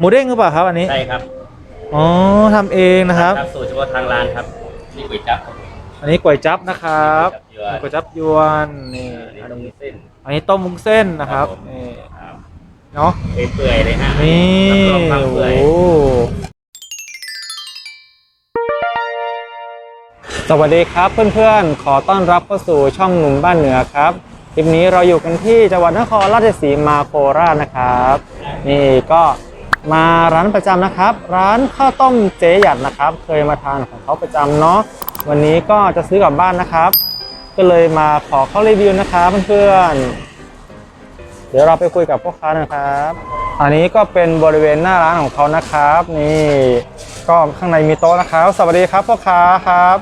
หมูเด้งหรือเปล่าครับอันนี้ ใช่ครับอ๋อทำเองนะครับ สูตรเฉพาะทางร้านครับนี่ก๋วยจั๊บครับผมอันนี้ก๋วยจั๊บนะครับก๋วยจั๊บยวนก๋วยจั๊บยวนนี่อันนี้ต้องมีเส้นอันนี้ต้มมุ้งเส้นนะครับครับผมนี่ครับเนาะ เปื่อยๆเลยฮะนี่รับรองความโอ้เปื่อยโหสวัสดีครับเพื่อนๆ ขอต้อนรับเข้าสู่ช่องหนุ่มบ้านเหนือครับคลิปนี้เราอยู่กันที่จังหวัดนครราชสีมาโคราชนะครับ นี่ก็ มาร้านประจำนะครับ ร้านข้าวต้มเจ๊หยัดนะครับ เคยมาทานของเขาประจำเนาะวันนี้ก็จะซื้อกลับบ้านนะครับ ก็เลยมาขอเข้ารีวิวนะครับเพื่อนๆเดี๋ยวเราไปคุยกับพ่อค้านะครับ อันนี้ก็เป็นบริเวณหน้าร้านของเขานะครับ นี่ก็ข้างในมีโต๊ะนะครับ สวัสดีครับพ่อค้าครับ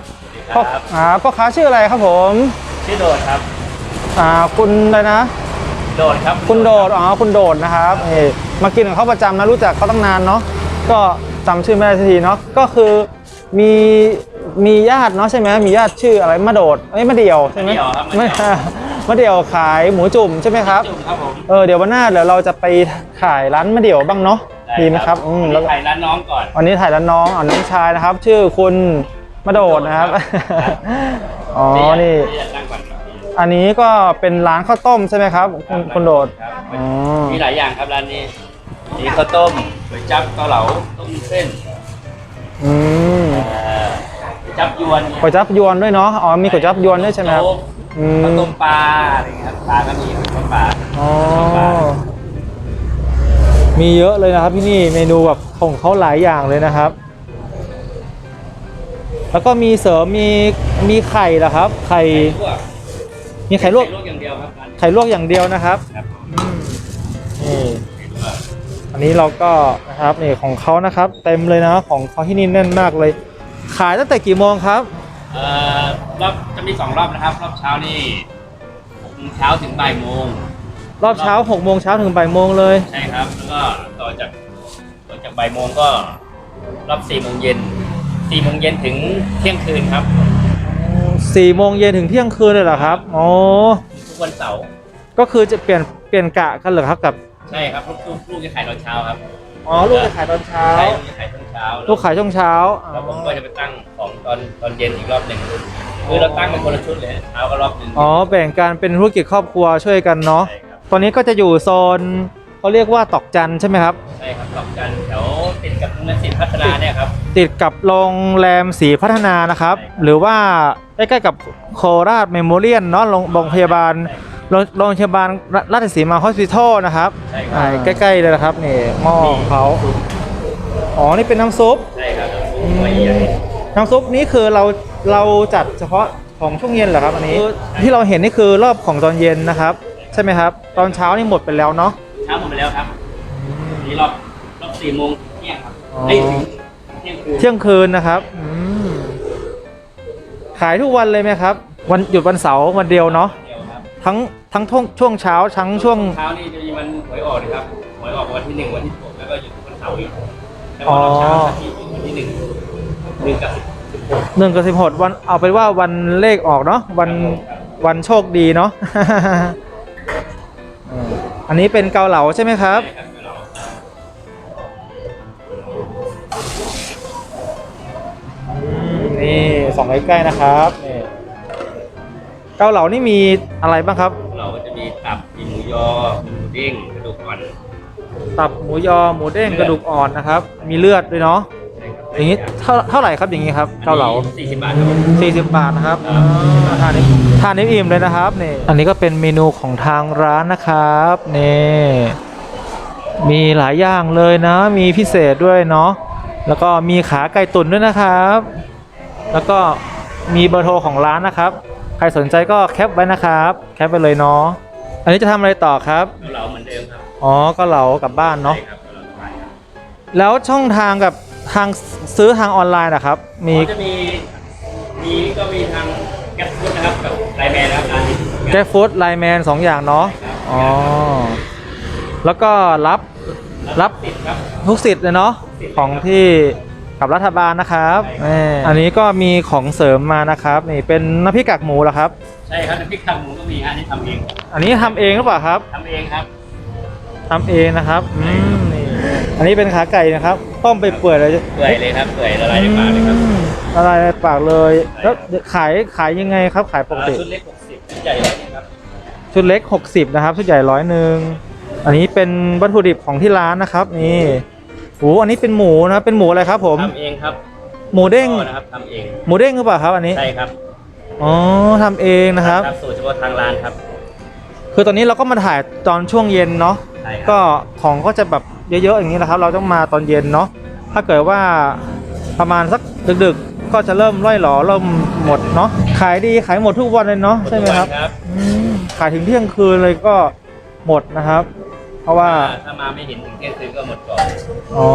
พ่อครับ อ่าพ่อค้าชื่ออะไรครับผม ชื่อโดดครับ อ่าคุณอะไรนะ โดดครับคุณโดด อ๋อ คุณโดดนะครับนี่มากินของเขาประจำนะรู้จักเขาตั้งนานเนาะ ก็จำชื่อไม่ได้สักทีเนาะ ก็คือมีมีญาติเนาะใช่ไหมมีญาติชื่ออะไรมาโดดเอ้ยมาเดี่ยวใช่ไหมมาเดี่ยวครับไม่มาเดี่ยว มาเดี่ยวขายหมูจุ่มใช่ไหมครับ จุ่มครับผมเออเดี๋ยววันหน้าเดี๋ยวเราจะไปขายร้านมะเดี่ยวบ้างเนาะดีไหมครับอืมแล้แล้ววถ่ายร้านน้องก่อน วันนี้ถ่ายร้านน้องอ๋อน้องชายนะครับ ชื่อคุณมะโดดนะครับครับ อ๋อนี่ที่จะตั้งก่อนครับ อันนี้ก็เป็นร้านข้าวต้มใช่ไหมครับคุณคุณโดดครับอ๋อมีหลายอย่างครับร้านนี้มีข้าวต้มก๋วยจั๊บเกาเหลาต้มเส้นอืมเอ่อก๋วยจั๊บยวนก๋วยจั๊บยวนด้วยเนาะอ๋อมีก๋วยจั๊บยวนด้วยใช่ไหมครับโจ๊กอืม ข้าวต้มปลาอะไรอย่างเงี้ยครับปลาก็มีข้าวปลาอ๋อมีเยอะเลยนะครับที่นี่เมนูแบบของเขาหลายอย่างเลยนะครับ แล้วก็มีเสริมมีมีไข่เหรอครับ ไข่ลวกมีไข่ลวก ไข่ลวกอย่างเดียวครับร้านนี้ไข่ลวกอย่างเดียวนะครับครับอืมนี่ไข่ลวกอันนี้เราก็นะครับนี่ของเขานะครับ เต็มเลยนะของเขาที่นี่แน่นมากเลย ขายตั้งแต่กี่โมงครับเอ่อรอบจะมีสองรอบนะครับ รอบเช้านี่หกโมงเช้าถึงบ่ายโมงรอบเช้า6โมงเช้าถึงบ่ายโมงเลยใช่ครับ แล้วก็ต่อจากต่อจากบ่ายโมงก็รอบสี่โมงเย็นสี่โมงเย็นถึงเที่ยงคืนครับ 4โมงเย็นถึงเที่ยงคืนเลยเหรอครับอ๋อทุกวันเสาร์ก็คือจะเปลี่ยนเปลี่ยนกะกันเหรอครับกับใช่ครับลูกลูกลูกจะขายตอนเช้าครับอ๋อลูกจะขายตอนเช้าใช่ลูกจะขายตอนเช้าลูกขายช่วงเช้าแล้วผมก็จะไปตั้งของตอนตอนเย็นอีกรอบหนึ่งคือเราตั้งเป็นคนละชุดเลยเช้าก็รอบหนึ่งอ๋อแบ่งการเป็นธุรกิจครอบครัวช่วยกันเนาะใช่ครับตอนนี้ก็จะอยู่โซน เขาเรียกว่าตอกจันใช่ไหมครับ ใช่ครับตอบกันแถวติดกับโรงเรียนศิลป์พัฒนาเนี่ยครับ ติดกับโรงแรมศรีพัฒนานะครับ ใช่ครับ หรือว่าใกล้ๆกับโคราชเมมโมเรียนเนาะโรงโรงพยาบาลโรงโรงพยาบาลราชสีมาฮอสพิทอลนะครับใช่คอ่ารับใกล้ๆเลยนะครับนี่หม้อของเขาอ๋อนี่เป็นน้ำซุป ใช่ครับหัวใหญ่น้ำซุปนี้คือเราเราจัดเฉพาะของช่วงเย็นเหรอครับอันนี้ที่เราเห็นนี่คือรอบของตอนเย็นนะครับ ใช่ไหมครับ ตอนเช้านี่หมดไปแล้วเนาะเช้าหมดไป แล้วครับนี่รอบรอบสี่โมงเที่ยงครับอ๋อเอ้ยถึงเที่ยงคืนเที่ยงคืนนะครับอืมขายทุกวันเลยไหมครับ วันหยุดวันเสาร์วันเดียวเนาะเดียวครับทั้งทั้งช่วงช่วงเช้าทั้งช่วง เช้านี่จะมีวันหวยออกนะครับหวยออกวันที่หนึ่งวันที่หกแล้วก็หยุดวันเสาร์อีกแล้วก็รอบเช้าจะมีวันที่หนึ่งหนึ่งกับสิบหกหนึ่งกับสิบหกวันเอาเป็นว่าวันเลขออกเนาะวันวันโชคดีเนาะ อืมอันนี้เป็นเกาเหลาใช่ไหมครับใช่ครับเรานี่ส่องใกล้ๆนะครับนี่เกาเหลานี่มีอะไรบ้างครับ เราก็จะมีตับมีหมูยอมีหมูเด้งกระดูกอ่อนตับหมูยอหมูเด้งกระดูกอ่อนนะครับ มีเลือดด้วยเนาะใช่ครับ อย่างนี้เท่าเท่าไหร่ครับอย่างนี้ครับเกาเหลาสี่สิบบาทครับผม40 บาทนะครับอ่าทานนี้ทานนี้อิ่มเลยนะครับนี่อันนี้ก็เป็นเมนูของทางร้านนะครับนี่มีหลายอย่างเลยนะ มีพิเศษด้วยเนาะแล้วก็มีขาไก่ตุ๋นด้วยนะครับ แล้วก็มีเบอร์โทรของร้านนะครับ ใครสนใจก็แคปไว้นะครับ แคปไปเลยเนาะอันนี้จะทำอะไรต่อครับเราเหมือนเดิมครับอ๋อก็เหลากลับบ้านเนาะใช่ครับเราสบายครับแล้วช่องทางกับ ทางซื้อทางออนไลน์นะครับ มีก็จะมีมีก็มีทางแก๊สฟูดนะครับกับไลน์แมนนะครับร้านนี้แกฟู้ดไลแมนสองอย่างเนาะอ๋อแล้วก็รับรับติดครับทุกสิทธิ์เลยเนาะของที่กับรัฐบาลนะครับนี่อันนี้ก็มีของเสริมมานะครับนี่เป็นน้ำพริกกากหมูเหรอครับใช่ครับน้ำพริกขาหมูก็มีฮะนี่ทำเอง อันนี้ทำเองหรือเปล่าครับทำเองครับทำเองนะครับอืมนี่ อันนี้เป็นขาไก่นะครับ ต้มไปเปื่อยเลยเปื่อยเลยครับเปื่อยละลายในปากเลยครับอืมละลายในปากเลย แล้วขายขายยังไงครับ ขายปกติ ชุดเล็กหกสิบชุดใหญ่ร้อยหนึงครับชุดเล็ก 60 นะครับ ชุดใหญ่ร้อยหนึ่งอันนี้เป็นวัตถุดิบของที่ร้านนะครับ นี่โอ้อันนี้เป็นหมูนะเป็นหมูอะไรครับ ผม ทำเองครับหมูเด้ง พ่อนะครับทำเองหมูเด้งหรือเปล่าครับ อันนี้ ใช่ครับอ๋อทำเองนะครับตามสูตรเฉพาะทางร้านครับคือตอนนี้เราก็มาถ่ายตอนช่วงเย็นเนาะ ใช่ครับก็ของก็จะแบบ เยอะๆอย่างนี้นะครับ เราต้องมาตอนเย็นเนาะถ้าเกิดว่าประมาณสักดึกๆ ก็จะเริ่มร่อยหรอเริ่มหมดเนาะขายดีขายหมดทุกวันเลยเนาะใช่ไหมครับทุกวันครับอืมขายถึงเที่ยงคืนเลยก็หมดนะครับ เพราะว่า ถ้ามาไม่เห็นถึงเที่ยงคืนก็หมดก่อนอ๋อ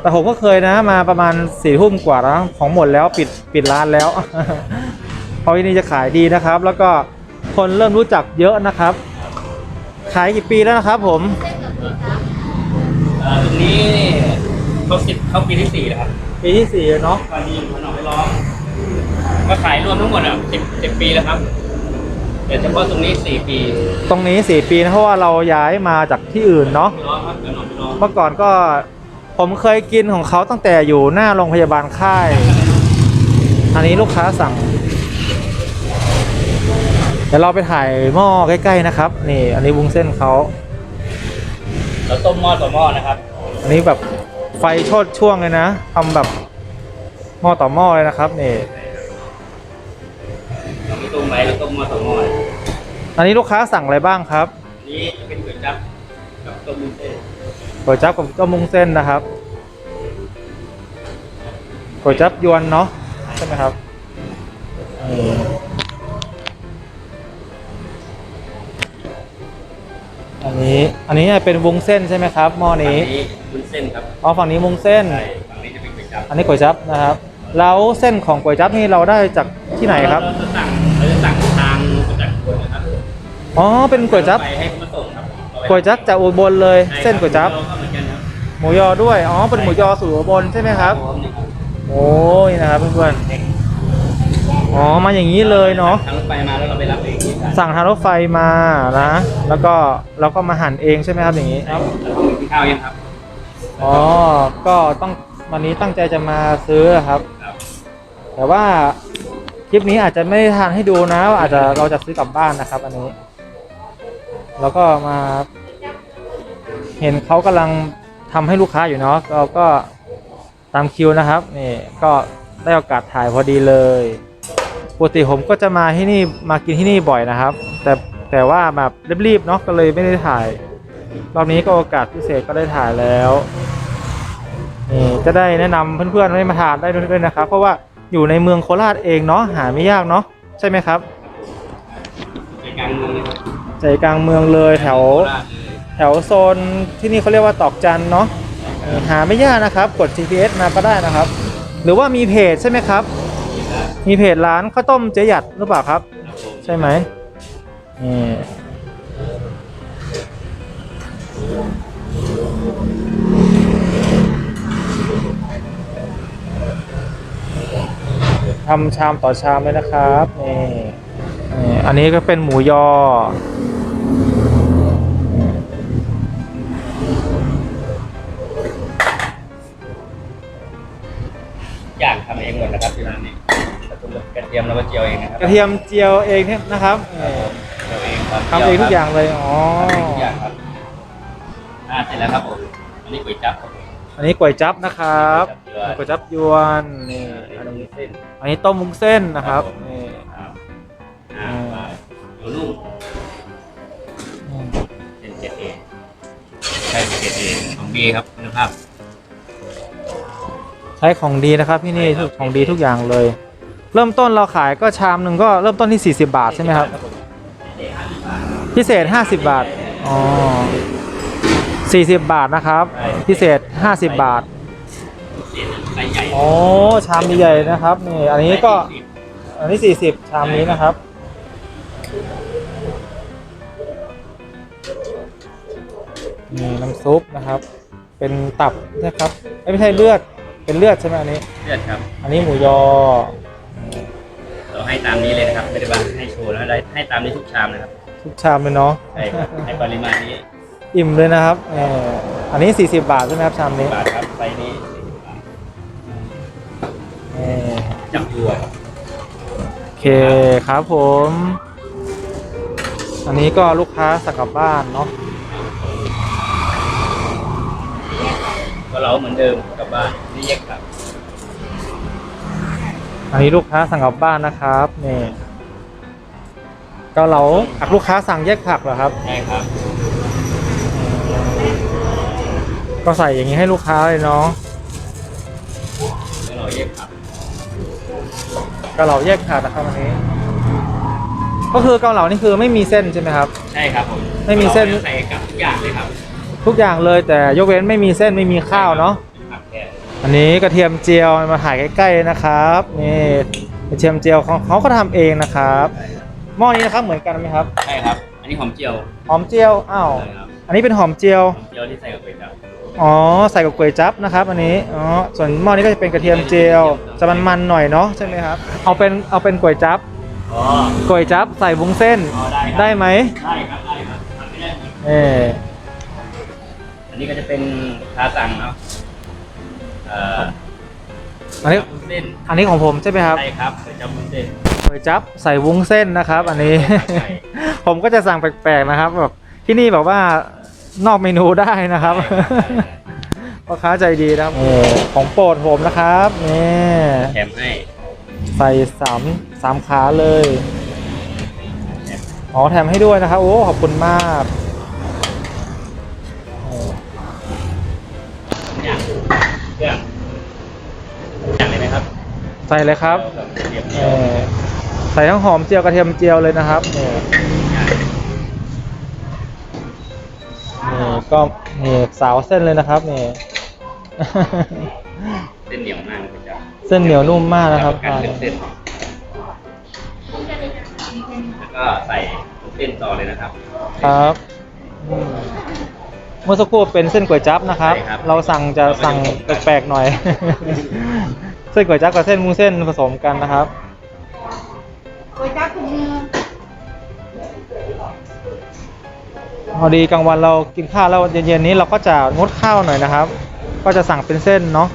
แต่ผมก็เคยนะ มาประมาณสี่ทุ่มกว่าแล้วของหมดแล้วปิดปิดร้านแล้ว เพราะที่นี่จะขายดีนะครับ แล้วก็คนเริ่มรู้จักเยอะนะครับ ขายกี่ปีแล้วนะครับผม เอ่อตรงนี้เขาสิบเข้าปีที่สี่แล้วครับปีที่สี่เนาะตอนนี้อยู่ขนมไม่ร้องก็ขายรวมทั้งหมดอะสิบสิบปีแล้วครับแต่เฉพาะตรงนี้สี่ปีตรงนี้สี่ปีนะเพราะว่าเราย้ายมาจากที่อื่นเนาะไม่ร้องครับขนมไม่ร้องเมื่อก่อนก็ผมเคยกินของเขาตั้งแต่อยู่หน้าโรงพยาบาลค่าย อันนี้ลูกค้าสั่ง เดี๋ยวเราไปถ่ายหม้อใกล้ๆนะครับ นี่ อันนี้วุ้งเส้นเขา เราต้มหม้อต่อหม้อนะครับอันนี้แบบไฟโชดช่วงเลยนะทำแบบหม้อต่อหม้อเลยนะครับนี่เราไม่ต้มไว้เราต้มหม้อต่อหม้อเลยอันนี้ลูกค้าสั่งอะไรบ้างครับอันนี้จะเป็นก๋วยจั๊บกับต้มมุ้นเส้นก๋วยจั๊บกับต้มมุ้งเส้นนะครับก๋วยจั๊บยวนเนาะใช่ไหมครับนี่อัน นี้ อันนี้เป็นวุ้งเส้นใช่ไหมครับหม้ออันนี้นี้มุ้นเส้นครับอ๋อฝั่งนี้วุ้งเส้น ใช่ฝั่งนี้จะเป็นก๋วยจั๊บอันนี้ก๋วยจั๊บนะครับ แล้วเส้นของก๋วยจั๊บนี่เราได้จากที่ไหนครับ เราจะสั่งเราจะสั่งทางประจักษ์คนนะครับอ๋อ เป็นก๋วยจั๊บ ไปให้เขามาส่งครับเอาไปก๋วยจั๊บจากอุบลเลย ใช่ครับเส้นก๋วยจั๊บ เราก็เหมือนกันครับหมูยอด้วย อ๋อ เป็นหมูยอสูตรอุบลใช่ไหมครับ ผมนี่ครับโอ้ยนะครับเพื่อนๆ อ๋อ มาอย่างนี้เลยเนาะทางรถไฟมาแล้วเราไปรับเองที่กัน สั่งทางรถไฟมานะ แล้วก็เราก็มาหั่นเองใช่ไหมครับอย่างนี้ครับแล้วต้องกินข้าวยังครับ อ๋อ ก็ต้องวันนี้ตั้งใจจะมาซื้อครับครับแต่ว่าคลิปนี้อาจจะไม่ได้ทานให้ดูนะ อาจจะเราจะซื้อกลับบ้านนะครับ อันนี้ แล้วก็มา เห็นเขากำลังทำให้ลูกค้าอยู่เนาะเราก็ตามคิวนะครับนี่ก็ได้โอกาสถ่ายพอดีเลย ปกติผมก็จะมาที่นี่มากินที่นี่บ่อยนะครับ แต่แต่ว่าแบบรีบๆเนาะก็เลยไม่ได้ถ่าย รอบนี้ก็โอกาสพิเศษก็ได้ถ่ายแล้วนี่จะได้แนะนำเพื่อนๆให้มาทานได้ด้วยนะครับ เพราะว่าอยู่ในเมืองโคราชเองเนาะหาไม่ยากเนาะใช่ไหมครับใจกลางเมืองเลยใจกลางเมืองเลยแถว แถวโซนที่นี่เขาเรียกว่าตอกจันเนาะหาไม่ยากนะครับ กด GPS มาก็ได้นะครับ หรือว่ามีเพจใช่ไหมครับ มีเพจร้านข้าวต้มเจ๊หยัดหรือเปล่าครับ ใช่ไหมนี่ทำชามต่อชามเลยนะครับนี่นี่อันนี้ก็เป็นหมูยอ ทียมเราก็เจียวเองนะครักระเทียมเจียวเองเนี่ยนะครับนี่เจียวเองตนทำเองทุกอย่างเลยอ๋อทำเองทุกอย่างครับอ่าเสร็จแล้วครับผมอันนี้ก๋วยจั๊บครับผมอันนี้ก๋วยจั๊บนะครับก๋ก๋ววยยจั๊จับ๊บยวนนี่อันนี้เส้นอันนี้ต้มมุ้งเส้นนะครับครับผมนี่ครับอ่าอยู่นุ่มอืมเป็นเกรดเอใช่เกรดเอของบีครับคุณภาพใช้ของดีนะครับที่นี่ใช่ครับของดีทุกอย่างเลย เริ่มต้นเราขายก็ชามหนึ่งก็เริ่มต้นที่ 40 บาทใช่ไหมครับผมพิเศษ 50 บาท อ๋อ 40 บาทนะครับ พิเศษ 50 บาทเส้นไซส์ใหญ่อ๋อชามใหญ่ๆนะครับ นี่ อันนี้ก็ อันนี้ 40 ชามนี้นะครับ นี่น้ำซุปนะครับ เป็นตับนะครับเอ้ยไม่ใช่เลือด เป็นเลือดใช่ไหมอันนี้ เลือดครับ อันนี้หมูยอเรา ให้ตามนี้เลยนะครับไม่ได้ว่าให้โชว์นะได้ให้ตามนี้ทุกชามนะครับทุกชามเลยเนาะใช่ครับให้ปริมาณนี้จอิ่มเลยนะครับเอออันนี้ 40 บาทใช่ไหมครับชามนี้บาทครับไซส์นี้40บาทเออจับด้วยโอเคครับผม อันนี้ก็ลูกค้าสั่งกลับบ้านเนาะก็เราเหมือนเดิมกลับบ้านนี่แยกกลับ อันนี้ลูกค้าสั่งกลับบ้านนะครับนี่เก็เหลาอักลูกค้าสั่งแยกผักเหรอครับ ใช่ครับ ก็ใส่อย่างนี้ให้ลูกค้าเลยเนาะให้เราแยกกลับเกาเหลาแยกผักนะครับอันนี้ ก็คือเกาเหลานี่คือไม่มีเส้นใช่ไหมครับ ใช่ครับผมไม่มีเส้นราใส่กับทุกอย่างเลยครับ ทุกอย่างเลยแต่ยกเว้นไม่มีเส้นไม่มีข้าวเนาะผักแทน อันนี้กระเทียมเจียวมาถ่ายใกล้ๆนะครับนี่กระเทียมเจียวของเขาก็ทำเองนะครับหม้อนี้นะครับเหมือนกันไหมครับใช่ครับ อันนี้หอมเจียวหอมเจียวอ้าวใช่ครับอันนี้เป็นหอมเจียวหอมเจียวที่ใส่กับก๋วยจั๊บอ๋อใส่กับก๋วยจั๊บนะครับ อันนี้อ๋อส่วนหม้อนี้ก็จะเป็นกระเทียมเจียวจะมันๆหน่อยเนาะใช่ไหมครับเอาเป็นเอาเป็นก๋วยจั๊บอ๋อก๋วยจั๊บใส่วุ้งเส้นอ๋อได้ครับได้ไหมได้ครับได้ครับทำไม่ได้อีกเอออันนี้ก็จะเป็นลูกค้าสั่งเนาะ เอ่ออันนี้เส้นอันนี้ของผมใช่ไหมครับใช่ครับก๋วยจั๊บวุ้นเส้นก๋วยจั๊บใส่วุ้งเส้นนะครับ อันนี้ ใช่ ผมก็จะสั่งแปลกๆนะครับแบบที่นี่แบบว่านอกเมนูได้นะครับ พ่อค้าใจดีนะครับนี่ของโปรดผมนะครับนี่แถมให้ ใส่สามสามขาเลย อ๋อแถมให้ด้วยนะครับ โอ้ขอบคุณมาก ใส่เลยครับแล้วก็เทียมเอเจียวอใส่ทั้งหอมเจียวกระเทียมเจียวเลยนะครับนี่นี่ก็นี่สาวเส้นเลยนะครับนี่ เส้นเหนียวมากก๋วยจั๊บเส้นเหนียวนุ่มมากนะครับกัเรื่องเส้นแล้วก็ใส่เส้นต่อเลยนะครับ ครับอืมเมื่อสักครู่เป็นเส้นก๋วยจั๊บนะครับใช่ครับเราสั่งจะสั่งแปลกๆหน่อยเส้นก๋วยจั๊บกับเส้นมุ้งเส้นผสมกันนะครับก๋วยจั๊บถุงมือพอดีกลางวันเรากินข้าวแล้วเย็นๆนี้เราก็จะงดข้าวหน่อยนะครับ ก็จะสั่งเป็นเส้นเนาะ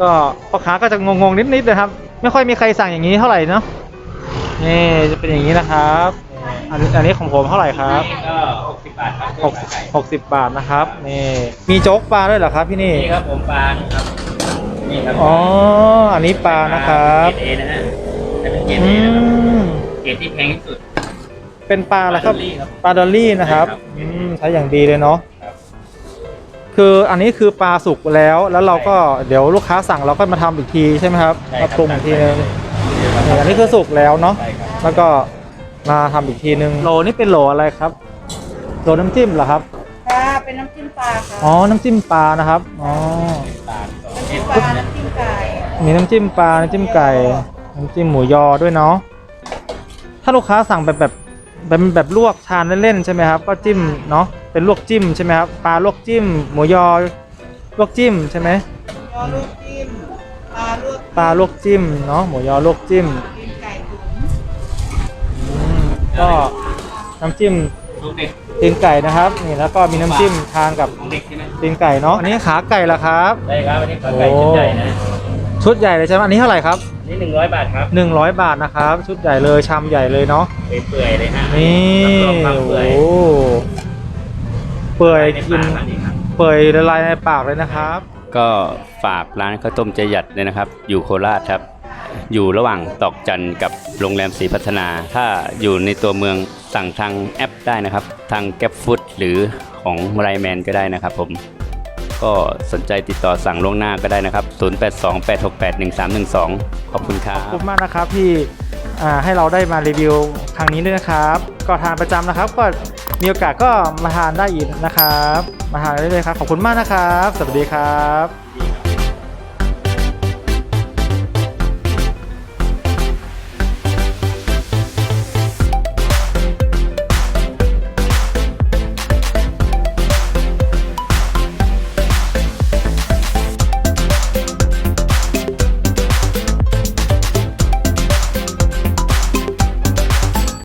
ก็พ่อค้าก็จะงงๆนิดๆนะครับ ไม่ค่อยมีใครสั่งอย่างนี้เท่าไหร่เนาะนี่จะเป็นอย่างนี้นะครับอันอันนี้ของผมเท่าไหร่ครับก็60บาทครับหกหกสิบบาทนะครับนี่มีโจ๊กปลาด้วยเหรอครับพี่นี่นี่ครับผมปลาครับ นี่ครับอ๋อ อันนี้ปลานะครับเกรดเอนะฮะแต่เป็นเกรดอืเอนะครับมเกรดที่แพงที่สุด เป็นปลาอะไรครับ ปลาดอลลี่ครับปลาดอลลี่นะครับใช่ครับ อืมใช้อย่างดีเลยเนาะครับคืออันนี้คือปลาสุกแล้วแล้วเราก็เดี๋ยวลูกค้าสั่งเราก็มาทำอีกทีใช่ไหมครับใช่มาปรุงอีกทีนึงใช่นี่อันนี้คือสุกแล้วเนาะใช่ครับแล้วก็มาทำอีกทีนึงโลนี่เป็นโหลอะไรครับโหลน้ำจิ้มเหรอครับค่ะเป็นน้ำจิ้มปลาค่ะอ๋อน้ำจิ้มปลานะครับอ๋อ ปลาสองน้ำเกรจิ้ดมปลาน้ำจิ้มไก่มีน้ำจิ้มปลา น้ำจิ้มไก่ น้ำจิ้มหมูยอด้วยเนาะ ถ้าลูกค้าสั่งแบบแบบแบบแบบลวกทานเล่นๆใช่ไหมครับ ก็จิ้มเนาะ เป็นลวกจิ้มใช่ไหมครับ ปลาลวกจิ้ม หมูยอลวกจิ้มใช่ไหมยอลวกจิ้มปลาลวกปลาลวกจิ้มเนาะ หมูยอลวกจิ้มกินไก่ตุ๋นอืมก็น้ำจิ้ม ลูกเด็กตีนไก่นะครับนี่แล้วก็มีน้ำจิ้มทานกับของเด็กใช่ไหมตีนไก่เนาะอันนี้ขาไก่ละครับ ได้ครับอันนี้ปลาไก่ชิ้นใหญ่นะชุดใหญ่เลยใช่ไหมอันนี้เท่าไหร่ครับอันนี่หนึ่งร้อยบาทครับ100 บาทนะครับ ชุดใหญ่เลยชามใหญ่เลยเนาะเปื่อยๆเลยฮะนี่รับรองความเปื่อยโอ้เปื่อยในกินปากอันนี้ครับ เปื่อยละลายในปากเลยนะครับ ก็ฝากร้านข้าวต้มเจหยัดเลยนะครับ อยู่โคราชครับ อยู่ระหว่างตอกจันกับโรงแรมศรีพัฒนา ถ้าอยู่ในตัวเมือง สั่งทางแอปได้นะครับ ทางแก b ฟู o ดหรือของไรแมนก็ได้นะครับผม ก็สนใจติดต่อสั่งล่วงหน้าก็ได้นะครับ 0828681312 ขอบคุณครัขอบบคุณมากนะครับที่อ่าให้เราได้มารีวิวครั้งนี้ด้วยนะครับ ก็ทานประจำนะครับ ก็มีโอกาสก็มาทานได้อีกนะครับ มาทานได้เลยครับ ขอบคุณมากนะครับ สวัสดีครับ